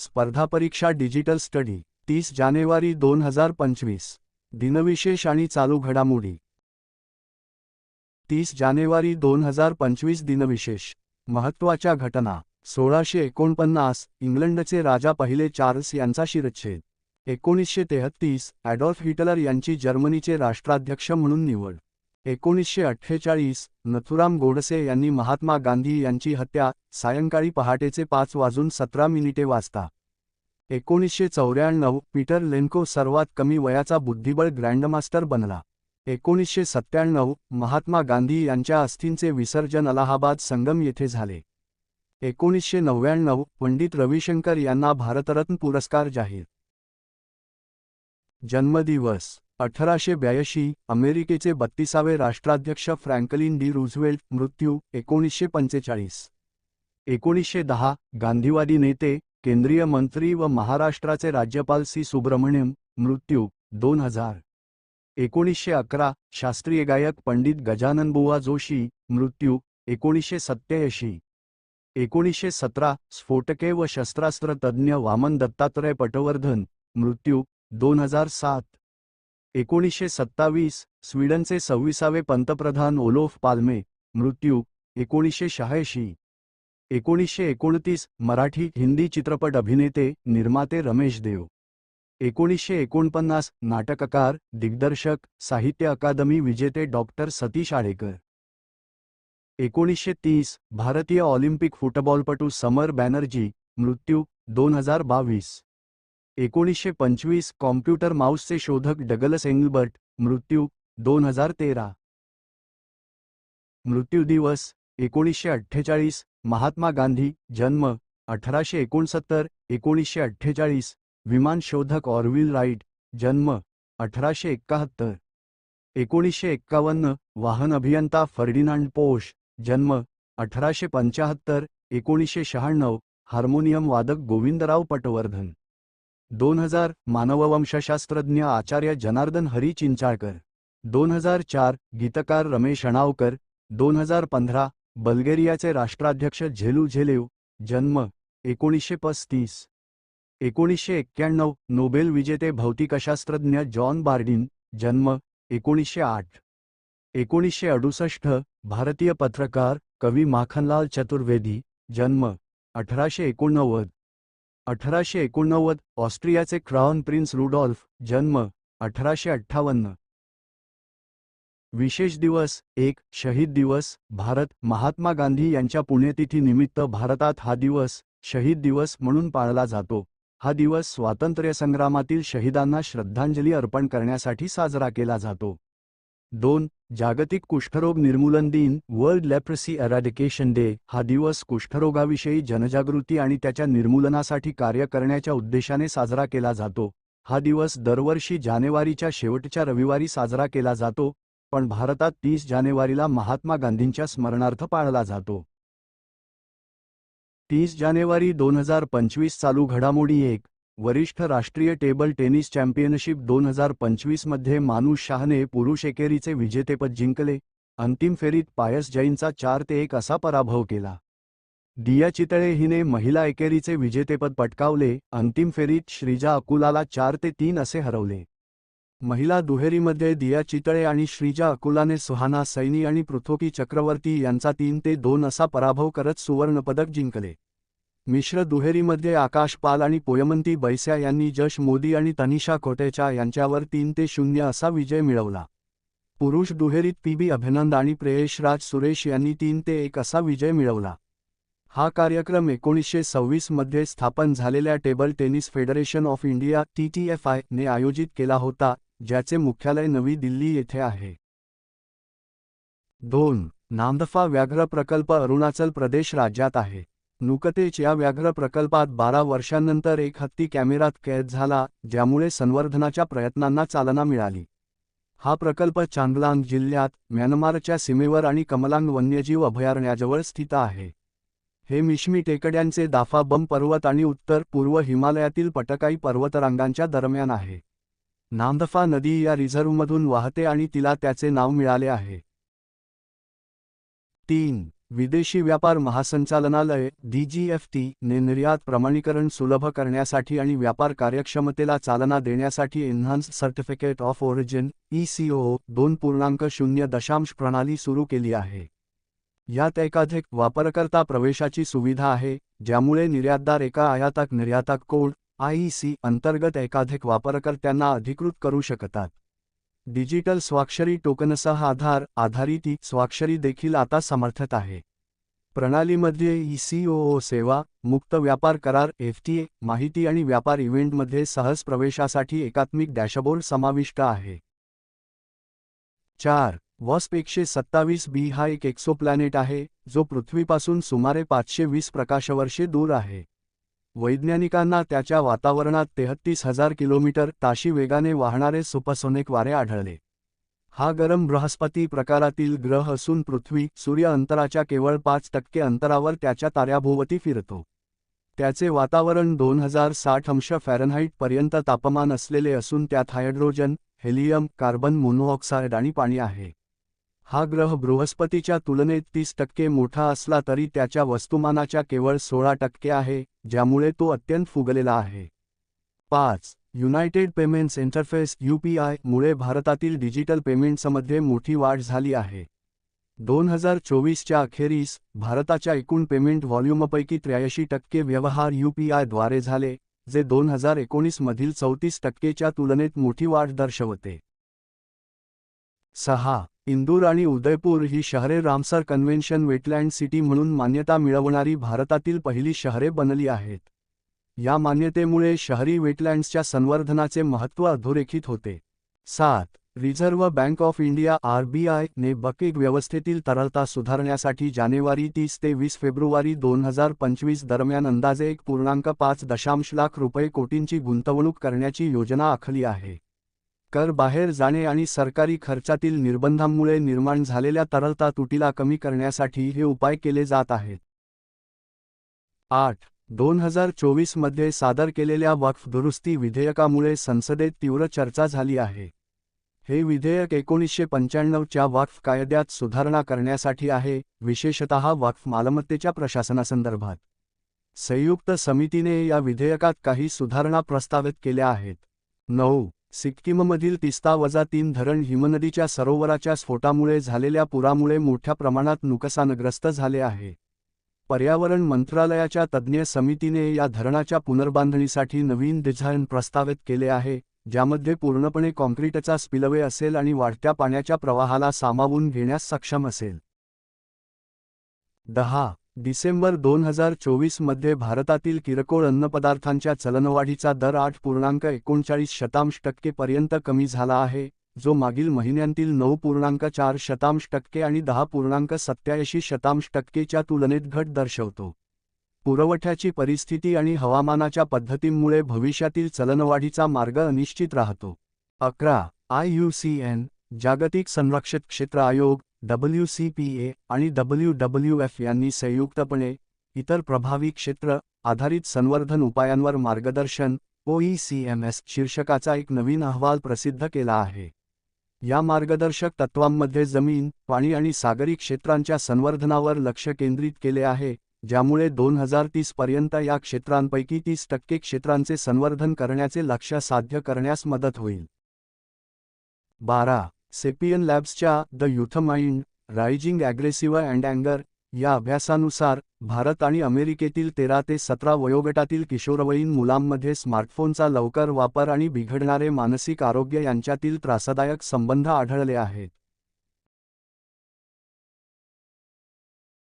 स्पर्धा परीक्षा digital study तीस जानेवारी दोन हजार पंचवीस. दिनविशेष आणि चालू घडामोडी. तीस जानेवारी दोन हजार पंचवीस दिनविशेष. महत्त्वाच्या घटना. सोळाशे एकोणपन्नास इंग्लंडचे राजा पहिले चार्ल्स यांचा शिरच्छेद एकोणीसशे तेहत्तीस ॲडॉल्फ हिटलर यांची जर्मनीचे राष्ट्राध्यक्ष म्हणून निवड. एकोणीसशे अठ्ठेचाळीस नथुराम गोडसे यांनी महात्मा गांधी यांची हत्या सायंकाळी पहाटेचे पाच वाजून सतरा मिनिटे वाजता. एकोणीसशे चौऱ्याण्णव पीटर लेन्को सर्वात कमी वयाचा बुद्धिबळ ग्रँडमास्टर बनला. एकोणीसशे सत्त्याण्णव महात्मा गांधी यांच्या अस्थींचे विसर्जन अलाहाबाद संगम येथे झाले. एकोणीसशे नव्याण्णव पंडित रविशंकर यांना भारतरत्न पुरस्कार जाहीर. जन्मदिवस अठराशे ब्याऐंशी अमेरिकेचे बत्तीसावे राष्ट्राध्यक्ष फ्रँकलिन डी रुझवेल्ट मृत्यू एकोणीसशे पंचेचाळीस एकोणीसशे दहा गांधीवादी नेते केंद्रीय मंत्री व महाराष्ट्राचे राज्यपाल सी. सुब्रमण्यम मृत्यू दोन हजार एकोणीसशे अकरा शास्त्रीय गायक पंडित गजाननबुवा जोशी मृत्यू एकोणीसशे सत्त्याऐंशी एकोणीसशे सतरा स्फोटके व शस्त्रास्त्र तज्ज्ञ वामन दत्तात्रय पटवर्धन मृत्यू दोन हजार सात. एकोणीसशे सत्तावीस स्वीडनचे सव्वीसावे पंतप्रधान ओलोफ पाल्मे मृत्यू एकोणीसशे शहाऐंशी. एकोणीसशे एकोणतीस मराठी हिंदी चित्रपट अभिनेते निर्माते रमेश देव. एकोणीसशे एकोणपन्नास नाटककार दिग्दर्शक साहित्य अकादमी विजेते डॉक्टर सतीश आळेकर एकोणीसशे तीस भारतीय ऑलिम्पिक फुटबॉलपटू समर बॅनर्जी मृत्यू दोन हजार बावीस. एकोणीसशे पंचवीस कॉम्प्युटर माऊसचे शोधक डगलस एंगलबर्ट मृत्यू दोन हजार तेरा. मृत्यू दिवस एकोणीसशे अठ्ठेचाळीस महात्मा गांधी जन्म अठराशे एकोणसत्तर एकोणीसशे अठ्ठेचाळीस विमान शोधक ऑरविल राईट जन्म अठराशे एक्काहत्तर एकोणीसशे एक्कावन्न वाहन अभियंता फर्डिनांड पोश जन्म अठराशे पंचाहत्तर एकोणीसशे शहाण्णव हार्मोनियम वादक गोविंदराव पटवर्धन. दोन हजार मानववंशशास्त्रज्ञ आचार्य जनार्दन हरी चिंचाळकर दोन हजार चार गीतकार रमेश अणावकर दोन हजार पंधरा बल्गेरियाचे राष्ट्राध्यक्ष झेलू झेलेव जन्म एकोणीसशे पस्तीस. एकोणीसशे एक्क्याण्णव नोबेल विजेते भौतिकशास्त्रज्ञ जॉन बार्डिन जन्म एकोणीसशे आठ. एकोणीसशे अडुसष्ट भारतीय पत्रकार कवी माखनलाल चतुर्वेदी जन्म अठराशे एकोणनव्वद. अठराशे एकोणनव्वद ऑस्ट्रियाचे क्राउन प्रिन्स रुडॉल्फ जन्म अठराशे अठ्ठावन्न. विशेष दिवस एक शहीद दिवस भारत महात्मा गांधी यांच्या पुण्यतिथीनिमित्त भारतात हा दिवस शहीद दिवस म्हणून पाळला जातो. हा दिवस स्वातंत्र्य संग्रामातील शहीदांना श्रद्धांजली अर्पण करण्यासाठी साजरा केला जातो. दोन जागतिक कुष्ठरोग निर्मूलन दिन वर्ल्ड लेप्रसी अरॅडिकेशन डे हा दिवस कुष्ठरोगाविषयी जनजागृती आणि त्याच्या निर्मूलनासाठी कार्य करण्याच्या उद्देशाने साजरा केला जातो. हा दिवस दरवर्षी जानेवारीच्या शेवटच्या रविवारी साजरा केला जातो पण भारतात तीस जानेवारीला महात्मा गांधींच्या स्मरणार्थ पाळला जातो. तीस जानेवारी दोन हजार पंचवीस चालू घडामोडी एक वरिष्ठ राष्ट्रीय टेबल टेनिस चॅम्पियनशिप दोन हजार पंचवीसमध्ये मानुष शाहने पुरुष एकेरीचे विजेतेपद जिंकले. अंतिम फेरीत पायस जैनचा चार ते एक असा पराभव केला. दिया चितळे हिने महिला एकेरीचे विजेतेपद पटकावले. अंतिम फेरीत श्रीजा अकुलाला चार ते तीन असे हरवले. महिला दुहेरीमध्ये दिया चितळे आणि श्रीजा अकुलाने सुहाना सैनी आणि पृथ्वी चक्रवर्ती यांचा तीन ते दोन असा पराभव करत सुवर्णपदक जिंकले. मिश्र दुहेरीमध्ये आकाश पाल आणि पोयमंती बैस्या यांनी जश मोदी आणि तनिषा खोटेचा यांच्यावर तीन ते शून्य असा विजय मिळवला. पुरुष दुहेरीत पी बी अभिनंद आणि प्रेयश राज सुरेश यांनी तीन ते एक असा विजय मिळवला. हा कार्यक्रम एकोणीसशे सव्वीसमध्ये स्थापन झालेल्या table tennis federation of India T T F I ने आयोजित केला होता ज्याचे मुख्यालय नवी दिल्ली येथे आहे. दोन नामदफा व्याघ्र प्रकल्प अरुणाचल प्रदेश राज्यात आहे. नुकतेच या व्याघ्र प्रकल्पात बारा वर्षांनंतर एक हत्ती कॅमेरात कैद झाला ज्यामुळे संवर्धनाच्या प्रयत्नांना चालना मिळाली. हा प्रकल्प चांगलांग जिल्ह्यात म्यानमारच्या सीमेवर आणि कमलांग वन्यजीव अभयारण्याजवळ स्थित आहे. हे मिश्मी टेकड्यांचे दाफा बम पर्वत आणि उत्तर पूर्व हिमालयातील पटकाई पर्वतरांगांच्या दरम्यान आहे. नामदफा नदी या रिझर्व्हमधून वाहते आणि तिला त्याचे नाव मिळाले आहे. तीन विदेशी व्यापार महासंचालनालय डीजीएफटी ने निर्यात प्रमाणीकरण सुलभ करण्यासाठी आणि व्यापार कार्यक्षमतेला चालना देण्यासाठी enhance certificate of origin ECO दोन पूर्णांक शून्य दशांश प्रणाली सुरू केली आहे. यात एकाधिक वापरकर्ता प्रवेशाची सुविधा आहे ज्यामुळे निर्यातदार एका आयातक निर्यातक कोड आयईसी अंतर्गत एकाधिक वापरकर्त्यांना अधिकृत करू शकतात. डिजिटल स्वाक्षरी टोकनसह आधार आधारित ई स्वाक्षरी देखील आता समर्थत आहे. प्रणालीमध्ये ई सीओओ सेवा मुक्त व्यापार करार एफटीए माहिती आणि व्यापार इव्हेंटमध्ये सहज प्रवेशासाठी एकात्मिक डॅशबोर्ड समाविष्ट आहे. चार वॉस्प एकशे सत्तावीस बी हा एक एक्सोप्लॅनेट आहे जो पृथ्वीपासून सुमारे पाचशे वीस प्रकाशवर्षे दूर आहे. वैज्ञानिकांना त्याच्या वातावरणात तेहत्तीस हजार किलोमीटर ताशी वेगाने वाहणारे सुपसोनिक वारे आढळले. हा गरम बृहस्पती प्रकारातील ग्रह असून पृथ्वी सूर्य अंतराच्या केवळ पाच टक्के अंतरावर त्याच्या ताऱ्याभोवती फिरतो. त्याचे वातावरण दोन हजार साठ अंश फॅरनहाईट पर्यंत तापमान असलेले असून त्यात हायड्रोजन हेलियम कार्बन मोनोऑक्साईड आणि पाणी आहे. हा ग्रह बृहस्पतीच्या तुलनेत तीस टक्के मोठा असला तरी त्याच्या वस्तुमानाच्या केवळ सोळा टक्के आहे ज्यामुळे तो अत्यंत फुगलेला आहे. पाच युनायटेड पेमेंट्स इंटरफेस यूपीआय मुळे भारतातील डिजिटल पेमेंट्समध्ये मोठी वाढ झाली आहे. दोन हजार चोवीसच्या अखेरीस भारताच्या एकूण पेमेंट व्हॉल्यूमपैकी त्र्याऐंशी टक्के व्यवहार यूपीआयद्वारे झाले जे दोन हजार एकोणीसमधील चौतीस टक्केच्या तुलनेत मोठी वाढ दर्शवते. सहा इंदूर आणि उदयपूर ही शहरे रामसर कन्व्हेन्शन वेटलँड सिटी म्हणून मान्यता मिळवणारी भारतातील पहिली शहरे बनली आहेत. या मान्यतेमुळे शहरी वेटलँड्सच्या संवर्धनाचे महत्त्व अधोरेखित होते. सात. Reserve bank of India RBI ने बकेग व्यवस्थेतील तरलता सुधारण्यासाठी जानेवारी तीस ते वीस फेब्रुवारी दोन हजार पंचवीस दरम्यान अंदाजे एक पूर्णांक पाच दशांश लाख रुपये कोटींची गुंतवणूक करण्याची योजना आखली आहे. कर बाहेर जाणे आणि सरकारी खर्चातील निर्बंधांमुळे निर्माण झालेल्या तरलता तुटीला कमी करण्यासाठी हे उपाय केले जात आहेत. आठ. दोन हजार चोवीसमध्ये सादर केलेल्या वक्फ दुरुस्ती विधेयकामुळे संसदेत तीव्र चर्चा झाली आहे. हे विधेयक एकोणीसशे पंच्याण्णवच्या वक्फ कायद्यात सुधारणा करण्यासाठी आहे विशेषतः वक्फ मालमत्तेच्या प्रशासनासंदर्भात. संयुक्त समितीने या विधेयकात काही सुधारणा प्रस्तावित केल्या आहेत. नऊ. सिक्कीममधील तिस्ता वजा तीन धरण हिमनदीच्या सरोवराच्या स्फोटामुळे झालेल्या पुरामुळे मोठ्या प्रमाणात नुकसानग्रस्त झाले आहे. पर्यावरण मंत्रालयाच्या तज्ज्ञ समितीने या धरणाच्या पुनर्बांधणीसाठी नवीन डिझाईन प्रस्तावित केले आहे ज्यामध्ये पूर्णपणे कॉन्क्रीटचा स्पिलवे असेल आणि वाढत्या पाण्याच्या प्रवाहाला सामावून घेण्यास सक्षम असेल. दहा डिसेंबर दोन हजार चोवीसमध्ये भारतातील किरकोळ अन्नपदार्थांच्या चलनवाढीचा दर आठ पूर्णांक एकोणचाळीस शतांश टक्केपर्यंत कमी झाला आहे जो मागील महिन्यांतील नऊ पूर्णांक चार शतांश टक्के आणि दहा पूर्णांक सत्याऐंशी शतांश टक्केच्या तुलनेत घट दर्शवतो. पुरवठ्याची परिस्थिती आणि हवामानाच्या पद्धतींमुळे भविष्यातील चलनवाढीचा मार्ग अनिश्चित राहतो. अकरा आय यू सी एन जागतिक संरक्षित क्षेत्र आयोग डब्ल्यू सी पी ए आणि डब्ल्यू डब्ल्यू एफ यांनी संयुक्तपणे इतर प्रभावी क्षेत्र आधारित संवर्धन उपायांवर मार्गदर्शन ओईसीएमएस शीर्षकाचा एक नवीन अहवाल प्रसिद्ध केला आहे. या मार्गदर्शक तत्वांमध्ये जमीन पाणी आणि सागरी क्षेत्रांच्या संवर्धनावर लक्ष केंद्रित केले आहे ज्यामुळे दोन हजार तीस पर्यंत या क्षेत्रांपैकी तीस टक्के क्षेत्रांचे संवर्धन करण्याचे लक्ष साध्य करण्यास मदत होईल. बारा Sapien लॅब्सच्या the youth mind rising aggressive and अँगर या अभ्यासानुसार भारत आणि अमेरिकेतील तेरा ते सतरा वयोगटातील किशोरवयीन मुलांमध्ये स्मार्टफोनचा लवकर वापर आणि बिघडणारे मानसिक आरोग्य यांच्यातील त्रासदायक संबंध आढळले आहेत.